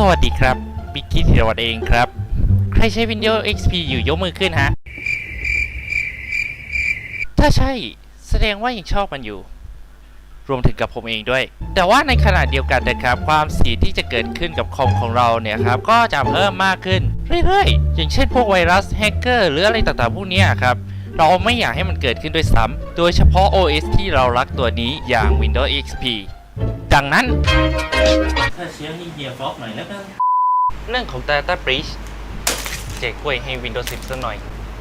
สวัสดีครับบิกกี้ธีรวัตรเองครับ ใครใช้ Windows XP อยู่ยกมือขึ้นฮะ ถ้าใช่แสดงว่ายังชอบมันอยู่ รวมถึงกับผมเองด้วย แต่ว่าในขณะเดียวกันนะครับ ความเสียที่จะเกิดขึ้นกับคอมของเราเนี่ยครับ ก็จะเพิ่มมากขึ้นเรื่อยๆ อย่างเช่นพวกไวรัสแฮกเกอร์หรืออะไรต่างๆพวกนี้ครับเราไม่อยากให้มันเกิดขึ้นด้วยซ้ำ โดยเฉพาะ OS ที่เรารักตัวนี้อย่าง Windows XP ดังนั้น ถ้าเชียร์ให้เฮียฟล็อกหน่อยแล้วกัน เรื่องของ Data Breach เจ๊กล้วยให้ Windows 10สักหน่อย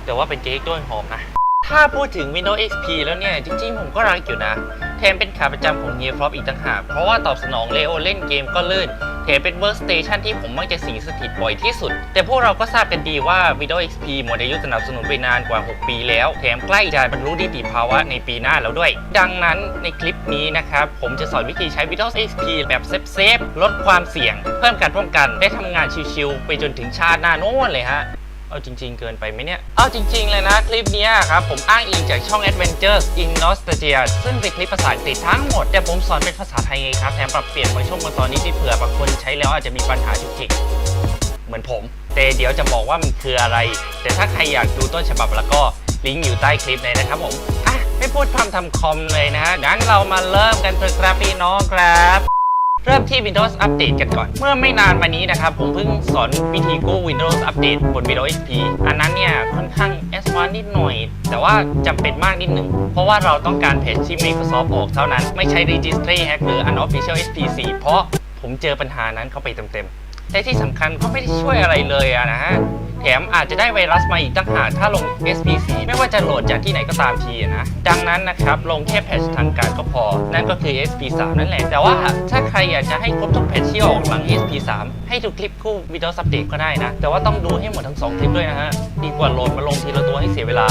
แต่ว่าเป็นเจ๊กล้วยหอมนะ ถ้าพูดถึง Windows XP แล้วเนี่ย จริงๆ ผมก็รักอยู่นะ แถมเป็นขาประจำของเฮียฟล็อปอีกต่างหาก เพราะว่าตอบสนองเลโอเล่นเกมก็ลื่นแถมเป็น Workstation ที่ผมมักจะสิงสถิตบ่อยที่สุด แต่พวกเราก็ทราบกันดีว่า Windows XP หมดอายุสนับสนุนไปนานกว่า 6 ปีแล้ว แถมใกล้จะบรรลุนิติภาวะในปีหน้าแล้วด้วย ดังนั้นในคลิปนี้นะครับผมจะสอนวิธีใช้ Windows XP แบบเซฟๆลดความเสี่ยง เพิ่มการป้องกันได้ทำงานชิวๆไปจนถึงชาติหน้าโน้นเลยฮะ เอาจริง ๆ เกินไปไหมเนี่ย เอาจริง ๆ เลยนะ คลิปนี้ครับ ผมอ้างอิงจากช่อง Adventures in Nostalgia ซึ่งเป็นคลิปภาษาอังกฤษทั้งหมด แต่ผมสอนเป็นภาษาไทยไงครับ แถมปรับเปลี่ยนบางช่วงบางตอนนี้ที่เผื่อบางคนใช้แล้วอาจจะมีปัญหาจุกจิกเหมือนผม แต่เดี๋ยวจะบอกว่ามันคืออะไร แต่ถ้าใครอยากดูต้นฉบับแล้วก็ลิงก์อยู่ใต้คลิปเลยนะครับผมอะไม่พูดพร่ำทำคอมเลยนะฮะงั้นเรามาเริ่มกันเถอะครับพี่น้องครับ เริ่มที่ Windows Update กันก่อน เมื่อไม่นานมานี้นะครับ ผมเพิ่งสอนวิธีกู้ Windows Update บน Windows XP อันนั้นเนี่ยค่อนข้าง advanced นิดหน่อย แต่ว่าจำเป็นมากนิดหนึ่ง เพราะว่าเราต้องการเพจที่ Microsoft ออกเท่านั้น ไม่ใช่ Registry Hack หรือ Unofficial SP4 เพราะผมเจอปัญหานั้นเข้าไปเต็มๆ และที่สำคัญก็ไม่ได้ช่วยอะไรเลยอะนะฮะแถมอาจจะได้ไวรัสมาอีกตั้งหากถ้าลง SP4 ไม่ว่าจะโหลดจากที่ไหนก็ตามทีอะนะ ดังนั้นนะครับลงแค่แพทชทางการก็พอ นั่นก็คือ SP3 นั่นแหละ แต่ว่าถ้าใครอยากจะให้ครบทุกแพทชที่ออกหลัง SP3 ให้ดูคลิปคู่ Windows Update ก็ได้นะ แต่ว่าต้องดูให้หมดทั้ง 2 คลิปด้วยนะฮะ ดีกว่าโหลดมาลงทีละตัวให้เสียเวลา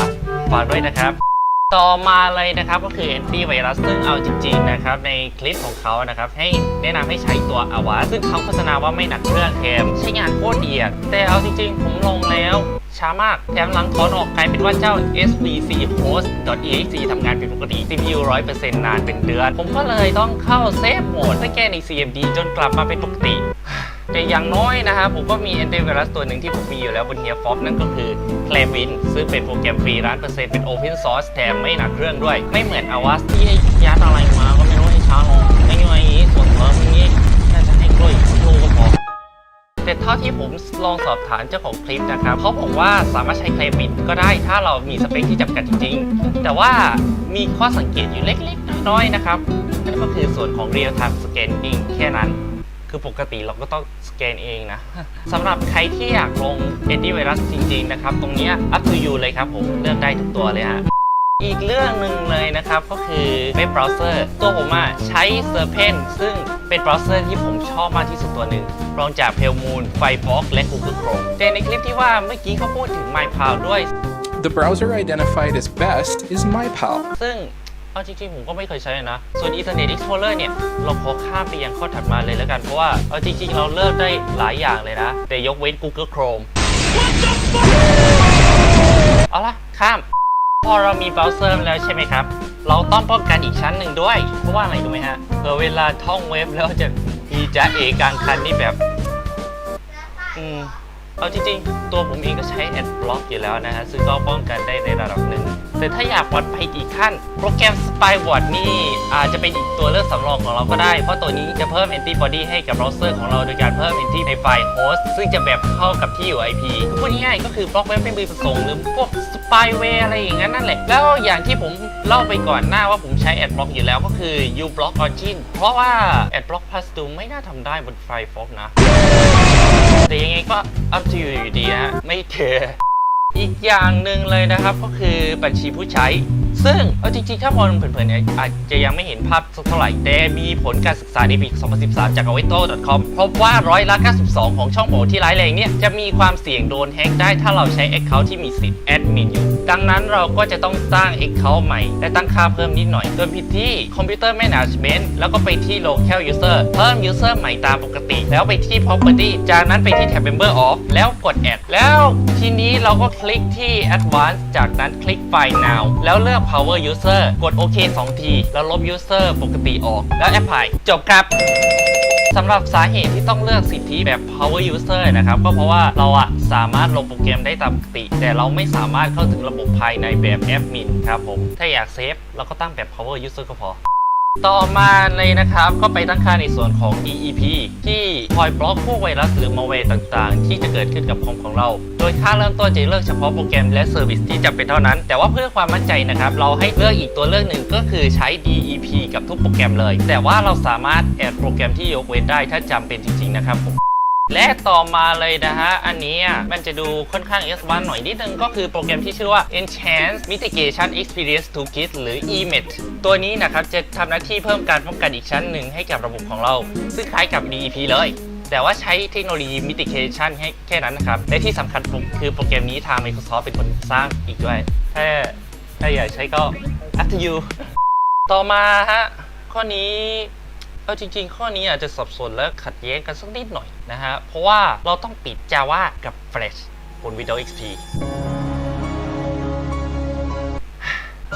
ฝากด้วยนะครับ ต่อมาเลยนะครับก็คือ anti virus ซึ่งเอาจริงๆนะครับในคลิปของเขานะครับให้แนะนำให้ใช้ตัว Avast ซึ่งเขาโฆษณาว่าไม่หนักเครื่องแถมใช้งานโคตรดีอะแต่เอาจริงๆ ผมลงแล้วช้ามากแถมหลังถอนออกกลายเป็นว่าเจ้า svc host exe ทำงานผิดปกติ CPU 100%นานเป็นเดือน ผมก็เลยต้องเข้าเซฟโหมดเพื่อแก้ใน cmd จนกลับมาเป็นปกติ แต่อย่างน้อยนะครับผมก็มีแอนตี้ไวรัสตัวหนึ่งที่ผมมีอยู่แล้วบนเฮียฟอนั่นก็คือ l a v i n ซึ่งเป็นโปรแกรมฟรีร้านเปอร์เซ็นต์เป็น Open Source แถมไม่หนักเครื่องด้วย ไม่เหมือน Avast ที่ยัดอะไรมาก็ไม่รู้ให้ช้าลงไม่ย่อยอย่างนี้ส่วนเพิ่มอย่างนี้น่าจะให้กล้วยลูกก็พอแต่เท่าที่ผมลองสอบถามเจ้าของคลิปนะครับเขาบอกว่าสามารถใช้เคลมิดก็ได้ถ้าเรามีสเปคที่จำกัดจริงๆ แต่ว่ามีข้อสังเกตอยู่เล็กๆ น้อยๆ นะครับนั่นก็คือส่วนของ Real Time Scanning แค่นั้น คือปกติเราก็ต้องสแกนเองนะ สำหรับใครที่อยากลง Antivirus จริง ๆ นะครับ ตรงเนี้ย up to you เลยครับผมเลือกได้ทุกตัวเลยฮะอีกเรื่องหนึ่งเลยนะครับ ก็คือเว็บเบราว์เซอร์ตัวผมอะใช้ Serpent ซึ่งเป็นเบราว์เซอร์ที่ผมชอบมากที่สุดตัวหนึ่งรองจาก Pale Moon Firefox และ Google Chrome แต่ในคลิปที่ว่าเมื่อกี้เขาพูดถึง MyPal ด้วย The browser identified as best is MyPal. ซึ่ง เอาจริงๆ ผมก็ไม่เคยใช้นะ ส่วน Internet Explorer เนี่ย เราขอข้ามไปยังข้อถัดมาเลยแล้วกัน เพราะว่า เอาจริงๆ เราเลือกได้หลายอย่างเลยนะ แต่ยกเว้น Google Chrome เอาละข้าม พอเรามีเบราว์เซอร์แล้วใช่ไหมครับ เราต้องป้องกันอีกชั้นหนึ่งด้วย เพราะว่าอะไรรู้ไหมฮะเผื่อเวลาท่องเว็บแล้วจะมีจ้าเอกลางคันนี่แบบ อืม เอาจริงๆ ตัวผมเองก็ใช้แอดบล็อกอยู่แล้วนะฮะ ซึ่งก็ป้องกันได้ในระดับหนึ่ง แต่ถ้าอยากวัดไปอีกขั้น โปรแกรม Spyward นี่อาจจะเป็นอีกตัวเลือกสำรองของเราก็ได้ เพราะตัวนี้จะเพิ่ม antibody ให้กับเบราว์เซอร์ของเราโดยการเพิ่ม anti ในไฟล์ host ซึ่งจะแบบเข้ากับที่อยู่ IP คือพูดง่ายๆก็คือบล็อกเว็บไม่มีประสงค์หรือพวก spyware อะไรอย่างนั้นนั่นแหละ แล้วอย่างที่ผมเล่าไปก่อนหน้าว่าผมใช้ Adblock อยู่แล้วก็คือ uBlock Origin เพราะว่า Adblock Plus ดูไม่น่าทำได้บน Firefox นะ แต่ยังไงก็ up to you อยู่ดีฮะไม่เทอี อีกอย่างหนึ่งเลยนะครับก็คือบัญชีผู้ใช้ ซึ่งเอาจริงๆ ถ้ามองเผินๆเนี่ยอาจจะยังไม่เห็นภาพสักเท่าไหร่ แต่มีผลการศึกษาในปี 2013 จาก a w e t o c o m พบว่าร้อยละ92 ของช่องโหว่ที่ร้ายแรงเนี่ย จะมีความเสี่ยงโดนแฮกได้ถ้าเราใช้ Account ที่มีสิทธิ์แอดมินอยู่ ดังนั้นเราก็จะต้องสร้าง Account ใหม่ และตั้งค่าเพิ่มนิดหน่อย โดยไปที่ Computer Management แล้วก็ไปที่ Local User เพิ่ม User ใหม่ตามปกติ แล้วไปที่ Property จากนั้นไปที่ Tab Member Off แล้วกด Add แล้วทีนี้เราก็คลิกที่ Advanced จากนั้นคลิก Find Now แล้วเลือก Power User กดโอเค2ที แล้วลบ User ปกติออก แล้ว Apply จบครับสำหรับสาเหตุที่ต้องเลือกสิทธิแบบ power user นะครับ ก็เพราะว่าเราอะสามารถลงโปรแกรมได้ตามปกติ แต่เราไม่สามารถเข้าถึงระบบภายในแบบแอดมินครับผม ถ้าอยากเซฟเราก็ตั้งแบบ power user ก็พอ ต่อมาเลยนะครับก็ไปตั้งค่าในส่วนของ EEP ที่คอยบล็อกพวกไวรัสหรือ malware ต่างๆ ที่จะเกิดขึ้นกับคอมของเรา โดยค่าเริ่มต้นจะเลือกเฉพาะโปรแกรมและเซอร์วิสที่จำเป็นเท่านั้น แต่ว่าเพื่อความมั่นใจนะครับ เราให้เลือกอีกตัวเลือกหนึ่งก็คือใช้ DEP กับทุกโปรแกรมเลย แต่ว่าเราสามารถแอดโปรแกรมที่ยกเว้นได้ถ้าจำเป็นจริงๆนะครับผม และต่อมาเลยนะฮะ อันนี้มันจะดูค่อนข้าง S 1 หน่อยนิดนึงก็คือโปรแกรมที่ชื่อว่า Enhance Mitigation Experience Toolkit หรือ EMET ตัวนี้นะครับจะทำหน้าที่เพิ่มการป้องกันอีกชั้นหนึ่งให้กับระบบของเรา ซึ่งคล้ายกับ DEP เลยแต่ว่าใช้เทคโนโลยี mitigation ให้แค่นั้นนะครับ และที่สำคัญคือโปรแกรมนี้ทาง Microsoft เป็นคนสร้างอีกด้วย ถ้าถ้าอยากใช้ก็ up to you ต่อมาฮะ ข้อนี้ เอาจริง ๆ ข้อนี้อาจจะสับสนและขัดแย้งกันสักนิดหน่อยนะฮะ เพราะว่าเราต้องปิด Java กับ Flash บน Windows XP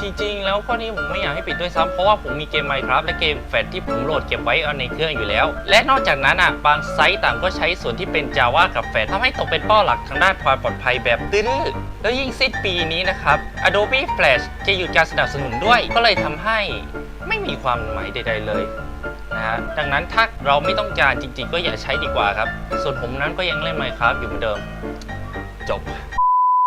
จริงๆ แล้วข้อนี้ผมไม่อยากให้ปิดด้วยซ้ำเพราะว่าผมมีเกม Minecraft และเกมแฟลชที่ผมโหลดเก็บไว้ในเครื่องอยู่แล้ว และนอกจากนั้นอะบางไซต์ต่างก็ใช้ส่วนที่เป็น Java กับแฟลชทำให้ตกเป็นเป้าหลักทางด้านความปลอดภัยแบบตื้อๆแล้วยิ่งสิ้นปีนี้นะครับ Adobe Flash จะหยุดการสนับสนุนด้วย ก็เลยทำให้ไม่มีความหมายใด ๆ เลย นะฮะดังนั้นถ้าเราไม่ต้องการจริง ๆ ก็อย่าใช้ดีกว่าครับ ส่วนผมนั้นก็ยังเล่น Minecraft อยู่เหมือนเดิม จบ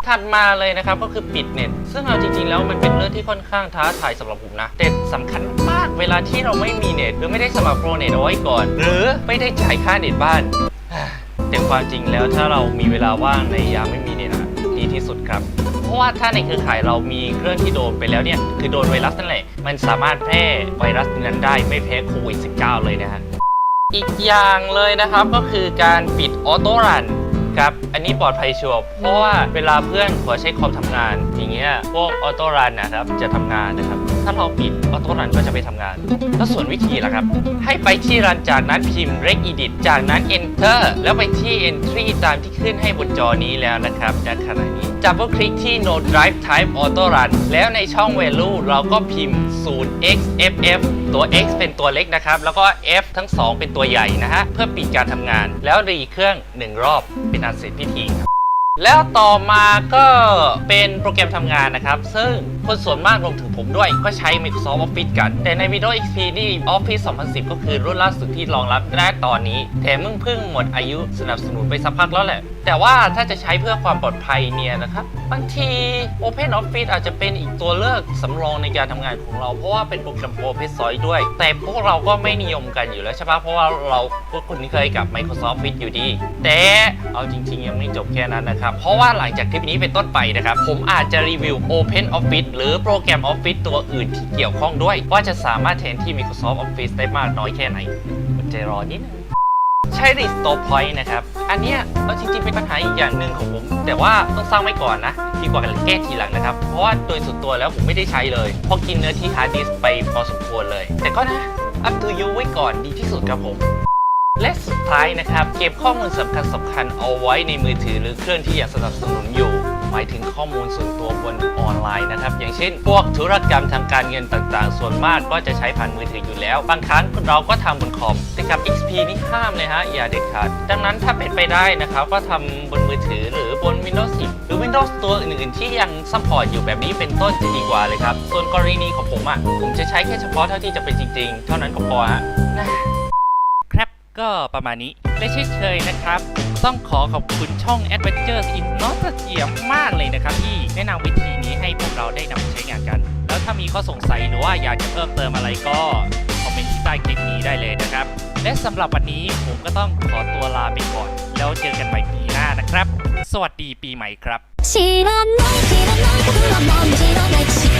ถัดมาเลยนะครับก็คือปิดเน็ต ซึ่งเอาจริง ๆ แล้วมันเป็นเรื่องที่ค่อนข้างท้าทายสำหรับผมนะแต่สำคัญมากเวลาที่เราไม่มีเน็ตหรือไม่ได้สมัครโปรเน็ตเอาไว้ก่อน หรือไม่ได้จ่ายค่าเน็ตบ้านแต่ความจริงแล้วถ้าเรามีเวลาว่างในยามไม่มีเน็ตอะ ที่สุดครับ เพราะว่าถ้าในเครือข่ายเรามีเครื่องที่โดนไปแล้วเนี่ย คือโดนไวรัสนั่นแหละ มันสามารถแพร่ไวรัสนั้นได้ไม่แพ้โควิด -19 เลยนะฮะอีกอย่างเลยนะครับก็คือการปิดออโต้รันครับ อันนี้ปลอดภัยชัวร์เพราะว่าเวลาเพื่อนขอใช้คอมทำงาน อย่างเงี้ยพวกออโต้รันนะครับจะทำงานนะครับ ถ้าเราปิดออโต้รันก็จะไปทำงาน แล้วส่วนวิธีล่ะครับ ให้ไปที่รันจากนั้นพิมพ์ reg edit จากนั้น enter แล้วไปที่ entry ตามที่ขึ้นให้บนจอนี้แล้วนะครับณขณะนี้จับคลิกที่ no drive type auto run แล้วในช่อง value เราก็พิมพ์ 0xff ตัว x เป็นตัวเล็กนะครับ แล้วก็ f ทั้ง 2 เป็นตัวใหญ่นะฮะ เพื่อปิดการทำงาน แล้วรีเครื่อง 1 รอบเป็นอันเสร็จพิธีครับ แล้วต่อมาก็เป็นโปรแกรมทำงานนะครับ ซึ่งคนส่วนมากรวมถึงผมด้วยก็ใช้ Microsoft Office กัน แต่ใน Windows XP นี่ Office 2010 ก็คือรุ่นล่าสุดที่รองรับได้ตอนนี้ แถมมึงเพิ่งหมดอายุสนับสนุนไปสักพักแล้วแหละ แต่ว่าถ้าจะใช้เพื่อความปลอดภัยเนี่ยนะครับ บางที Open Office อาจจะเป็นอีกตัวเลือกสำรองในการทำงานของเรา เพราะว่าเป็นโปรแกรม Open Source ด้วย แต่พวกเราก็ไม่นิยมกันอยู่แล้วใช่ปะเพราะว่าเราพวกคุณเคยกับ Microsoft Office อยู่ดี แต่เอาจริง ๆ ยังไม่จบแค่นั้นนะครับ เพราะว่าหลังจากคลิปนี้เป็นต้นไปนะครับ ผมอาจจะรีวิว Open Office หรือโปรแกรม Office ตัวอื่นที่เกี่ยวข้องด้วย ว่าจะสามารถแทนที่ Microsoft Office ได้มากน้อยแค่ไหนอดใจรอนิดนึง ใช่ดิสโตพอยต์นะครับ อันเนี้ยเอาจริงๆเป็นปัญหาอีกอย่างหนึ่งของผม แต่ว่าต้องสร้างไว้ก่อนนะดีกว่าแก้ทีหลังนะครับ เพราะว่าโดยส่วนตัวแล้วผมไม่ได้ใช้เลยเพราะกินเนื้อที่ฮาร์ดดิสไปพอสมควรเลย แต่ก็นะอัพทูยูไว้ก่อนดีที่สุดครับผมและสุดท้ายนะครับ เก็บข้อมูลสำคัญสำคัญเอาไว้ในมือถือหรือเครื่องที่อยากสนับสนุนอยู่ หมายถึงข้อมูลส่วนตัวบนออนไลน์นะครับ อย่างเช่น พวกธุรกรรมทางการเงินต่างๆ ส่วนมากก็จะใช้ผ่านมือถืออยู่แล้ว บางครั้งเราก็ทำบนคอมแต่กับ XP นี่ห้ามเลยฮะอย่าเด็ดขาด ดังนั้นถ้าเป็นไปได้นะครับก็ทำบนมือถือหรือบน Windows 10 หรือ Windows ตัวอื่นๆ ที่ยังซัพพอร์ตอยู่แบบนี้เป็นต้นจะดีกว่าเลยครับ ส่วนกรณีของผมอะผมจะใช้แค่เฉพาะเท่าที่จะเป็นจริง ๆ เท่านั้นก็พอฮะนะครับก็ประมาณนี้และเช่นเคยนะครับ ต้องขอขอบคุณช่อง Adventures in n o s t a l g i a มากเลยนะครับ ที่แนะนำวิธีนี้ให้พวกเราได้นำไปใช้งานกัน แล้วถ้ามีข้อสงสัยหรือว่าอยากจะเพิ่มเติมอะไรก็ คอมเมนต์ที่ใต้คลิปนี้ได้เลยนะครับ และสำหรับวันนี้ผมก็ต้องขอตัวลาไปก่อน แล้วเจอกันใหม่ปีหน้านะครับ สวัสดีปีใหม่ครับ 知らない知らないことはもちろん歴史からあるあの子の優しさも涙のない